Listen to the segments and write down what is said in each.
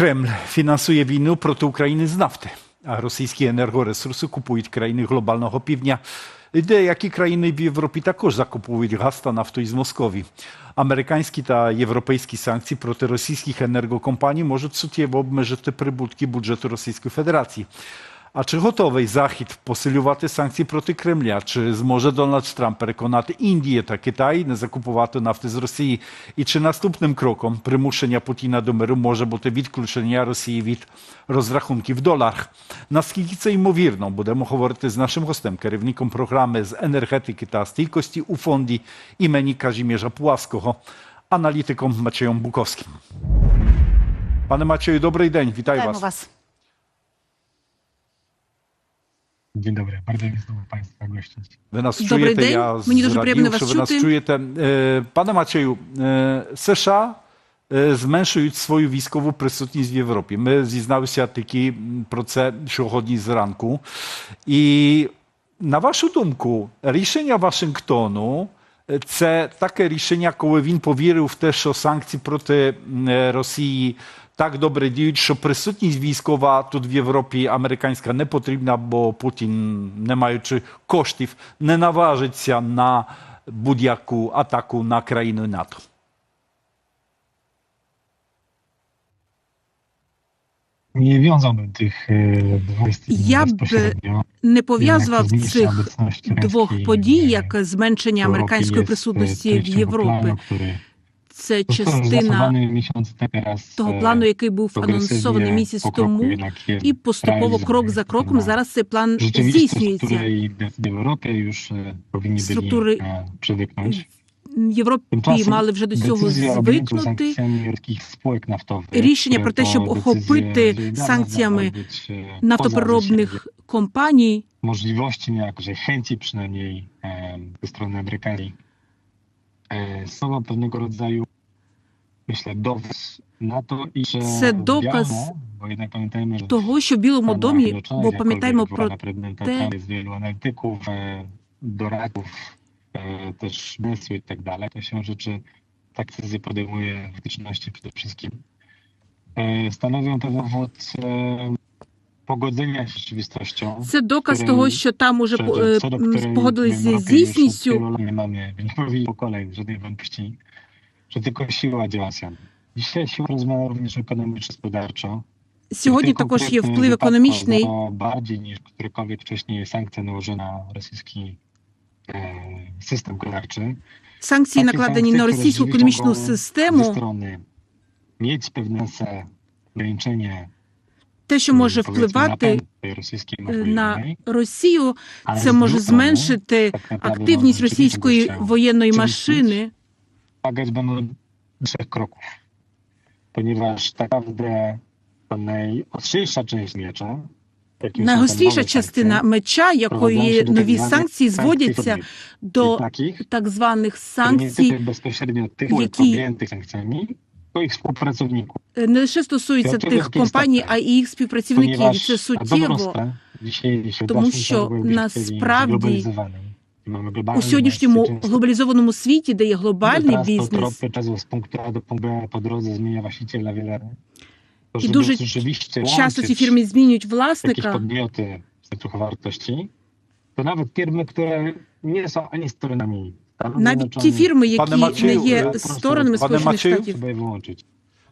Кремль фінансує війну проти України з нафти, а російські енергоресурси купують країни глобального півдня. Деякі країни в Європі також закуповують газ та нафту із Московії. Американські та європейські санкції проти російських енергокомпаній можуть суттєво обмежити прибутки бюджету Російської Федерації. А чи готовий Захід посилювати санкції проти Кремля? Чи зможе Дональд Трамп переконати Індію та Китай не закупувати нафти з Росії? І чи наступним кроком примушення Путіна до миру може бути відключення Росії від розрахунків в доларах? Наскільки це ймовірно? Будемо говорити з нашим гостем, керівником програми з енергетики та стійкості у фонді імені Казімierza Пулавського, аналітиком Maciejem Bukowskim. Пане Macieju, добрий день, вітаю Вітаємо вас. вас. Dzień dobry, bardzo mi znowu Państwa gościć. Ви нас Добрий чуєте? день. Я Мені дуже зрадів, приємно що вас ви нас чути. чуєте. Е, Пане Macieju, е, США е, зменшують свою військову присутність в Європі. Ми зізналися таки м, про це сьогодні зранку. І на вашу думку, рішення Вашингтону е, це таке рішення, коли він повірив в те, що санкції проти м, е, Росії так добре діють, що присутність військова тут в Європі американська не потрібна, бо Путін, не маючи коштів, не наважиться на будь-яку атаку на країну НАТО. Nie wiązałbym tych e, dwóch kwestii Ja by bezpośrednio. Не пов'язував Jednak zmniejszenie цих obecności двох rosійської подій в як зменшення Європі американської jest, e, присутності в częścią Європі. Це частина того e, плану, який був анонсований місяць тому, і поступово крок за кроком зараз цей план здійснюється. e, e. В Європі мали вже до цього звикнути. Рішення про те, щоб охопити санкціями e, нафтопереробних компаній możliwości, niejakoś chęci przynajmniej e, ze strony amerykańskiej e, są pewnego rodzaju, myślę, dowód na to, iż Це доказ wiadomo, bo jednak pamiętajmy, że того, що в Білому Stanach домі, Zjednoczonych, бо jakkolwiek пам'ятаємо była про na prezydenta te- Trump, jest wielu analityków, e, doradców, e, też BES-u i tak dalej, to się rzeczy tak decyzje podejmuje w faktyczności przede wszystkim. E, stanowią to dowód e, pogodzenia się z rzeczywistością. це доказ której- того, що там уже co- е, co do м, której погодились w з Europie już od дійсністю. wielu lat Nie mamy nie pokoleń żadnej wątpliwości, Że tylko siła działa się. Dzisiaj siła rozmawia również ekonomiczno-gospodarczo. Сьогодні також є вплив економічний. no, bardziej niż którekolwiek wcześniej sankcje nałożone na rosyjski e, system gospodarczy. Санкції Такі накладені санкції, на російську економічну Ze систему. strony mieć pewne se ograniczenie Те, що може впливати е, mafii на Росію, це може зменшити активність російської воєнної машини. Pomagać będą trzech kroków. Ponieważ tak naprawdę to najostrzejsza część miecza, Найгостріша частина меча, якої нові санкції зводяться до так званих санкцій, bezpośrednio tych які- tylko ich współpracowników. е, не лише стосуються Це тих компаній, а й їх співпрацівників. І Це суттєво. Тому що насправді у сьогоднішньому глобалізованому світі, де є глобальний бізнес, żeby дуже часто ці фірми змінюють власника. to nawet firmy, które nie są ani stronami фірми, які не Мачію, є е, сторонами Пане Сполучених Мачію, Штатів.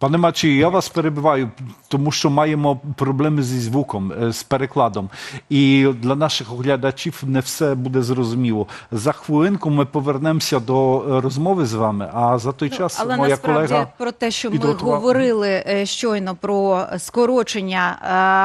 Пане Мачію, я вас перебиваю, тому що маємо проблеми зі звуком, е, з перекладом. І для наших оглядачів не все буде зрозуміло. За хвилинку ми повернемося до е, розмови з вами, а за той час Ну, Але моя насправді колега. про те, що ми говорили е, щойно про скорочення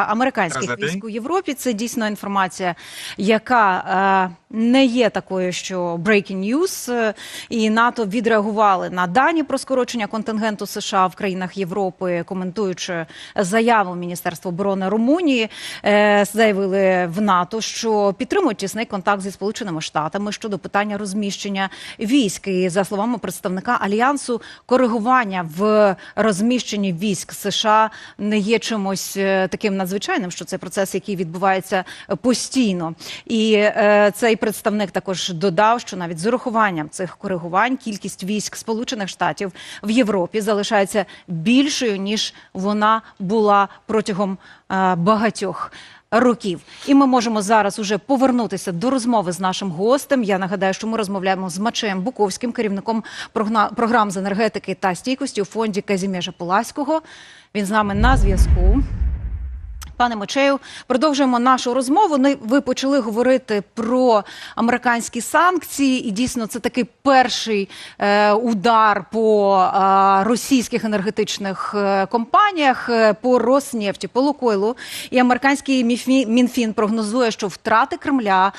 американських військ у Європі, це дійсно інформація, яка не є такою, що breaking news, і НАТО відреагували на дані про скорочення контингенту США в країнах Європи, коментуючи заяву Міністерства оборони Румунії, е, заявили в НАТО, що підтримують тісний контакт зі Сполученими Штатами щодо питання розміщення військ. І за словами представника альянсу, коригування в розміщенні військ США не є чимось е, таким надзвичайним, що це процес, який відбувається постійно. І е, цей представник також додав, що навіть з урахуванням цих коригувань кількість військ Сполучених Штатів в Європі залишається більшою ніж вона була протягом е, багатьох. Років, і ми можемо зараз уже повернутися до розмови з нашим гостем. Я нагадаю, що ми розмовляємо з Мачеєм Буковським, керівником програм з енергетики та стійкості у фонді Казімежа Поласького. Він з нами на зв'язку. Пане Мочею, продовжуємо нашу розмову. Ну, Ви почали говорити про американські санкції, і дійсно це такий перший е, удар по е, російських енергетичних е, компаніях, по Роснефті, по Лукойлу. І американський Мінфін прогнозує, що втрати Кремля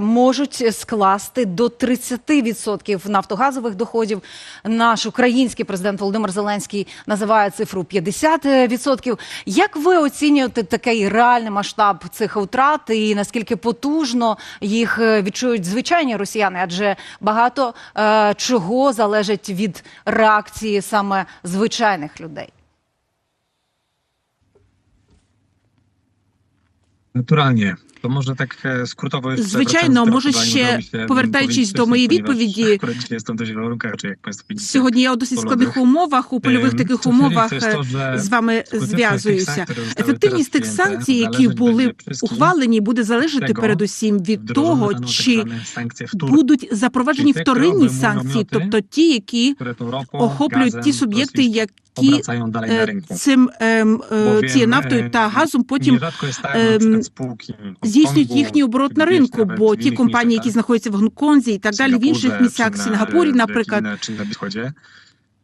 можуть скласти до 30% нафтогазових доходів. Наш український президент Володимир Зеленський називає цифру 50%. Як ви оцінюєте такий реальний масштаб цих втрат і наскільки потужно їх е, відчують звичайні росіяни? Адже багато е, чого залежить від реакції саме звичайних людей. Naturalnie. Tak e, skrótowo jeszcze Звичайно, може ще повертаючись до моєї відповіді. Сьогодні я у досить складних умовах, у польових Ем, таких умовах е, з вами зв'язуюся. Ефективність тих санкцій, які були ухвалені, буде залежати передусім від того, чи будуть запроваджені вторинні санкції, тобто ті, які охоплюють ті суб'єкти, які е, rynku. цим ем, е, цією нафтою е, та газом потім Здійснюють їхній оборот на ринку, бо ті компанії, які знаходяться в Гонконзі і так далі, в інших місцях, в Сінгапурі, наприклад,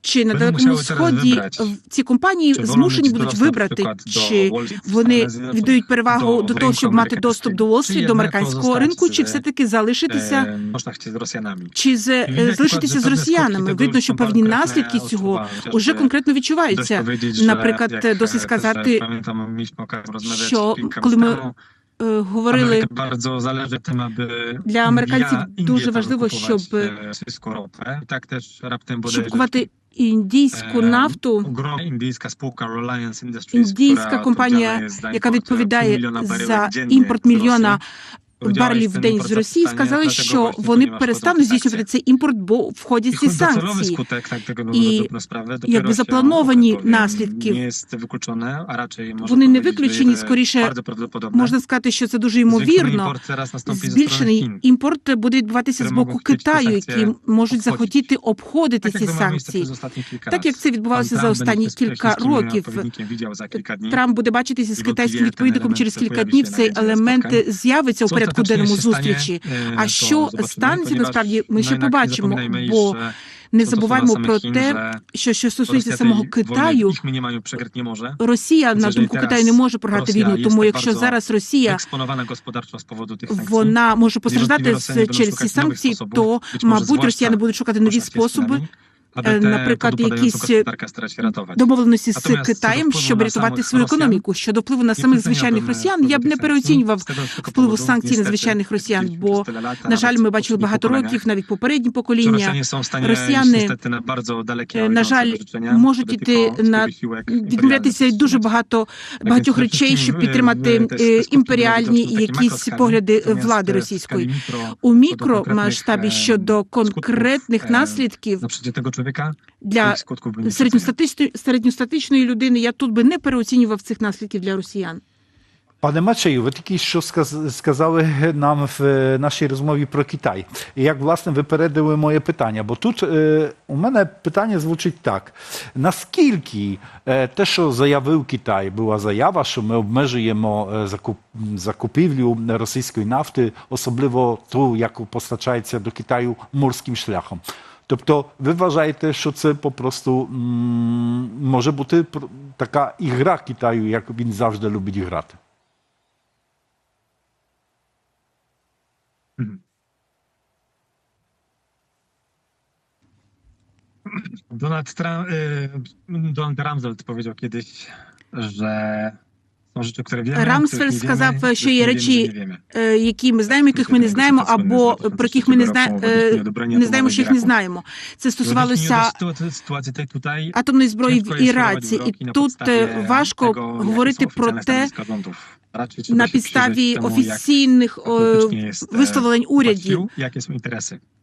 чи на далекому сході, ці компанії змушені будуть вибрати, чи вони віддають перевагу до того, щоб мати доступ до. Уолл-стріт, до американського ринку, чи все-таки залишитися, e, można chcieć z чи з, е, залишитися з росіянами. Видно, що певні наслідки цього уже конкретно відчуваються. Наприклад, досить e, сказати, що коли ми Е, Говорили tym, aby Для американців дуже важливо, щоб е. І Так теж раптом буде купувати індійську Е, нафту. Індійська спілка Reliance Industries, Індійська компанія, яка відповідає за імпорт мільйона барелів в день з Росії, сказали, що вони перестануть здійснювати цей імпорт, бо входять ці санкції. І якби заплановані наслідки, вони не виключені, скоріше можна сказати, що це дуже ймовірно. Збільшений імпорт буде відбуватися з боку Китаю, які можуть захотіти обходити ці санкції. Так як це відбувалося за останні кілька років. Трамп буде бачитися з китайським відповідником через кілька днів. Цей елемент з'явиться у Co порядку денному зустрічі. e, А що станеться, насправді, ми ще побачимо, бо не забуваємо про те, що що стосується самого Китаю. Росія, на думку Китаю, не може програти війну. Тому якщо зараз Росія вона може постраждати через ці санкції, то мабуть росіяни будуть шукати нові способи, Е, наприклад, якісь домовленості з Китаєм, щоб рятувати свою економіку. Щодо впливу на самих звичайних росіян, я б не переоцінював tylko впливу санкцій на звичайних росіян, бо, на жаль, ми бачили багато років, навіть попередні покоління. Росіяни, е, на жаль, можуть іти на відмовлятися дуже багато багатьох речей, щоб підтримати е, імперіальні якісь погляди влади російської. У мікромасштабі щодо конкретних наслідків człowieka для середньостатичної середньостатичної людини, я тут би не переоцінював цих наслідків для росіян. Пане Мачею, ви тільки що сказ- сказали нам в е, нашій розмові про Китай. І як власне випередили моє питання? Бо тут е, у мене питання звучить так: наскільки е, те, що заявив Китай, була заява, що ми обмежуємо е, закуп, закупівлю російської нафти, особливо ту, яку постачається до Китаю морським шляхом. Тобто, ви вважаєте, що це попросту м, може бути пр- така ігра Китаю, як він завжди любить грати? Donald Trump, y, Donald Rumsfeld powiedział kiedyś, że Рамсфельд сказав, що є речі, е, які ми знаємо, яких ми не знаємо, або про яких ми не знаємо, не знаємо, що їх не знаємо. Це стосувалося атомної зброї в Іраці, і тут е, важко говорити про те на підставі офіційних е, e, висловлень урядів.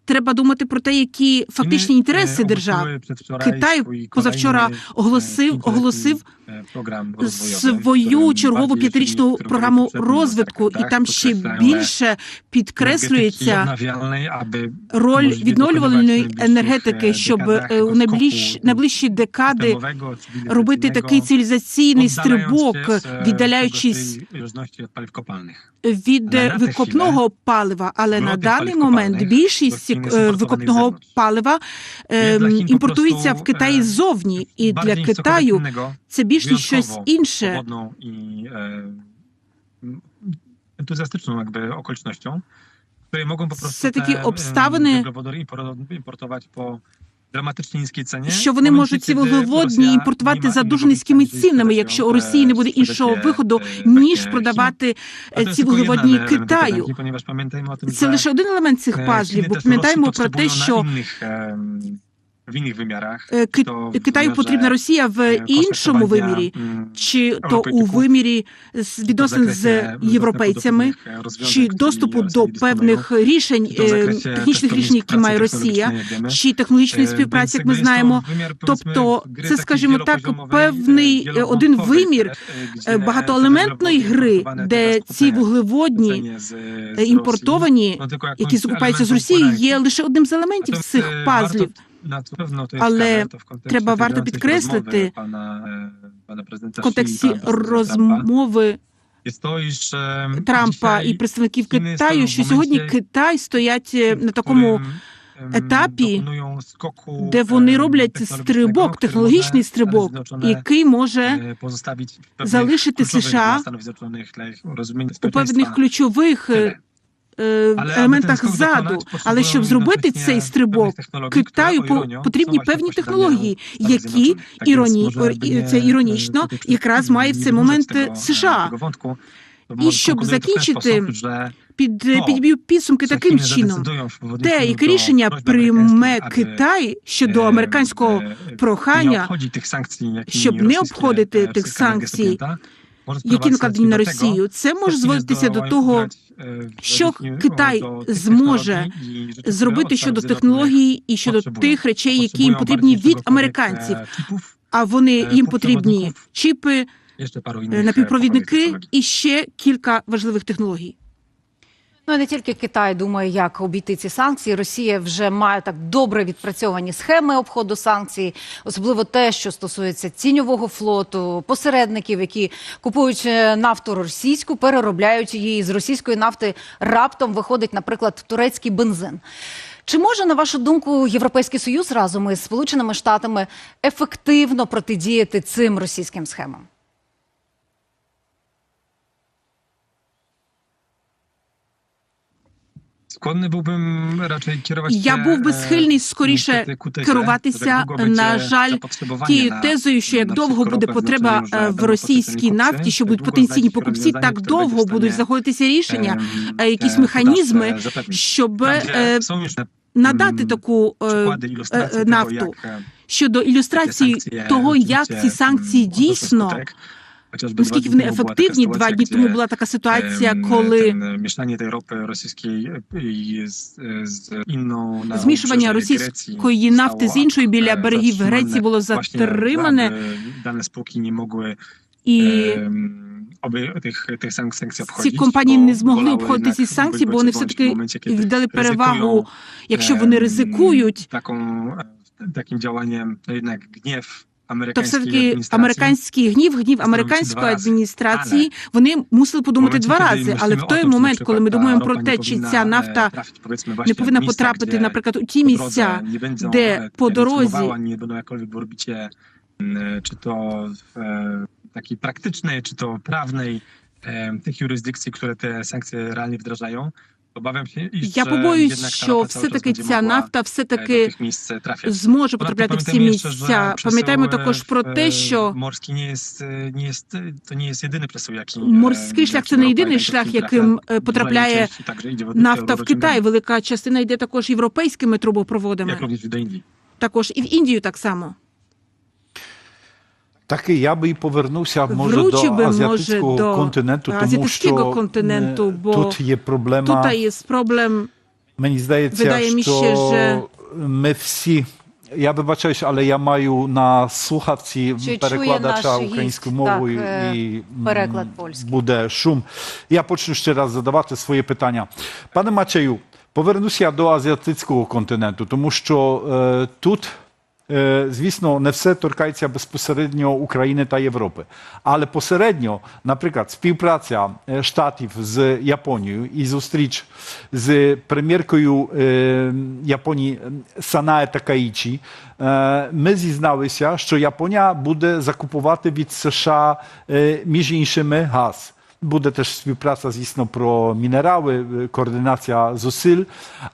треба думати про те, які фактичні інтереси e, держав. ogłosiły przedwczoraj Китай позавчора e, оголосив, оголосив e, свою чергову п'ятирічну програму розвитку, і там ще більше підкреслюється роль відновлювальної енергетики, e, щоб е, у найближчі, найближчі декади робити такий цивілізаційний стрибок, e, віддаляючись від на викопного палива. Але на даний момент більшість е, викопного палива е, імпортується в Китаї е, ззовні, і для Китаю це більш ніж щось інше. entuzjastyczną jakby okolicznością, w mogą po prostu Це такі обставини, importować po dramatycznie niskiej cenie. що вони можуть ці вуглеводні імпортувати за дуже низькими цінами, якщо у e, Росії не буде іншого виходу, e, ніж продавати е, ці вуглеводні Китаю. Це лише один елемент цих e, пазлів, бо пам'ятаємо про те, що wymiarach. е, czy Ки- w Китаю потрібна Росія в e, іншому вимірі, mm, чи то у вимірі відносин з європейцями, e, чи доступу до певних рішень, е, технічних рішень, які має Росія, чи технологічної E, співпраці, як ми знаємо. Тобто, це, скажімо так, певний e, е, один вимір e, е, багатоелементної гри, де ці вуглеводні е, імпортовані, які закупаються з Росії, є лише одним з елементів цих e, пазлів. Але треба варто підкреслити e, В контексті розмови e, Трампа і представників Китаю, що сьогодні Китай стоять е, на такому етапі, де вони роблять стрибок, технологічний стрибок, який може e, залишити США у певних ключових е, е, Але аби ten елементах ззаду. Але щоб зробити цей стрибок, Китаю по- потрібні певні технології, які. Іроні, це іронічно, якраз має в цей момент e, США. І щоб закінчити, Під, то, підб'ю підсумки таким чином. Те, яке рішення прийме Китай щодо американського прохання, щоб не обходити е, тих санкцій, які накладені на Росію, це може зводитися до того, е, що Китай тих зможе зробити щодо технологій і щодо тих речей, які їм потрібні від американців. e, А вони е, їм потрібні чіпи, е, напівпровідники і ще кілька важливих технологій. Ну не тільки Китай думає, як обійти ці санкції. Росія вже має так добре відпрацьовані схеми обходу санкцій, особливо те, що стосується тіньового флоту, посередників, які купують е, нафту російську, переробляють її з російської нафти. Раптом виходить, наприклад, турецький бензин. Чи може, на вашу думку, Європейський Союз разом із Сполученими Штатами ефективно протидіяти цим російським схемам? Skłonny byłbym raczej kierować Я się, був би e, схильний скоріше керуватися, на жаль, тією тезою, що як довго буде потреба е, в російській нафті, що будуть потенційні покупці, так довго будуть stanie, знаходитися рішення, е, якісь механізми, щоб е, надати таку е, е, е, нафту e, щодо ілюстрації того, як ці санкції mm, дійсно наскільки вони ефективні. Два дні тому була така ситуація, коли inną na змішування російської нафти з іншою біля e, берегів Греції було затримане, spółki nie mogły і oby tych, tych санкцій ці обходити. компанії bo не змогли обходити ці санкції, бо вони momencie, kiedy віддали перевагу, якщо вони ризикують, e, działaniem to jednak gniew то все-таки administracji. американський гнів, гнів американської адміністрації, вони мусили подумати два рази. Але в той момент, коли ми думаємо про те, чи ця e, нафта не повинна потрапити, наприклад, у ті місця, де e, по дорозі to w e, takiej praktycznej, czy to prawnej e, tych jurysdykcji, które te sankcje realnie wdrażają. Obawiam się, iż cały czas все-таки ця нафта e, все-таки зможе потрапляти в ці місця. Пам'ятаємо e, також про те, e, що e, nie jest, e, to nie jest jedyny przesył, jaki e, морський шлях це не єдиний шлях, яким е, потрапляє нафта в Китай. Велика частина йде також європейськими трубопроводами, також і в Індію так само. Так і я би і повернувся може Вручив би, до може, азіатського до континенту, тому азіатського що континенту, е, бо тут є проблема Тут є проблем Мені здається, Видає мені що ще, що- ми всі. Я вибачаюсь, але я маю на слухавці Чи чує перекладача наш українською гість? мовою Так, е, і м, переклад польський. буде шум. Я почну ще раз задавати свої питання. Пане Мачею, повернуся до азіатичного континенту, тому що е, тут. Е, Звісно, не все торкається безпосередньо України та Європи, але посередньо, наприклад, співпраця е, штатів з Японією і зустріч з прем'єркою е, Японії Санае Такаїчі, ми зізналися, що Японія буде закупувати від США між іншими газ. Буде теж співпраця, звісно, про мінерали, координація зусиль.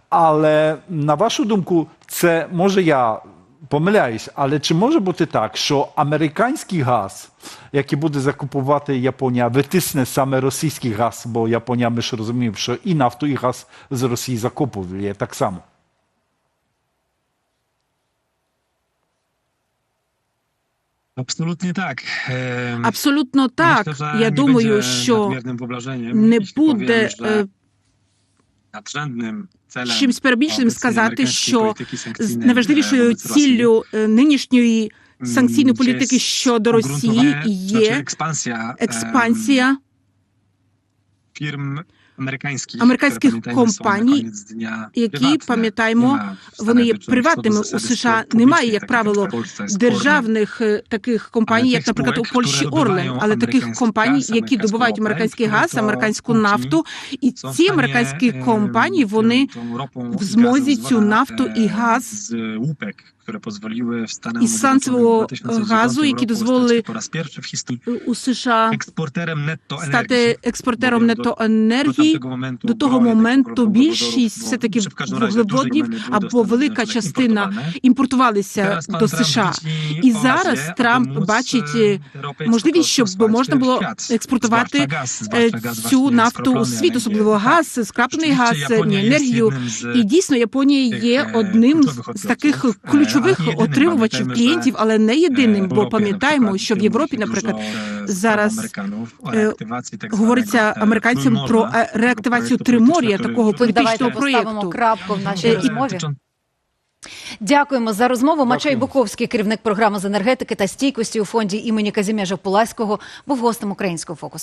Але на вашу думку, це може я помиляюсь, але чи може бути так, що американський газ, який буде закупувати Японія, витисне саме російський газ, бо Японія, ми ж розуміємо, що і нафту, і газ з Росії закуповує так само. Absolutnie tak. Em, Абсолютно так. Я думаю, що не буде że е, nadrzędним целем чимсь перебільшеним сказати, що з- е, найважливішою ціллю е, нинішньої санкційної політики щодо Росії є експансія em, експансія? firm Американських na компаній, які, пам'ятаємо, вони є приватними. У США. немає, як правило, державних е, таких компаній, як, наприклад, у Польщі Орлен, але таких компаній, які добувають американський газ, американську нафту, і ці американські компанії вони в змозі цю нафту і газ санкційного 2009 газу, які дозволили у США стати експортером до- нетоенергії. До того моменту більшість razie duże вуглеводнів або велика частина імпортувалися до Trump США. І зараз Трамп бачить e, е, можливість, щоб можна було експортувати е, цю нафту у світ, особливо газ, скраплений газ, енергію. І дійсно Японія є е, одним з таких е, ключових отримувачів клієнтів, але не єдиним, бо пам'ятаємо, що в Європі, наприклад, e, зараз, е, говориться американцям про е, реактивацію Тримор'я, політичного, такого політичного поставимо проєкту. крапку в нашій Е, розмові. Дякуємо за розмову. Мачей Буковський, керівник програми з енергетики та стійкості у фонді імені Казімежа Пуласького, був гостем українського фокусу.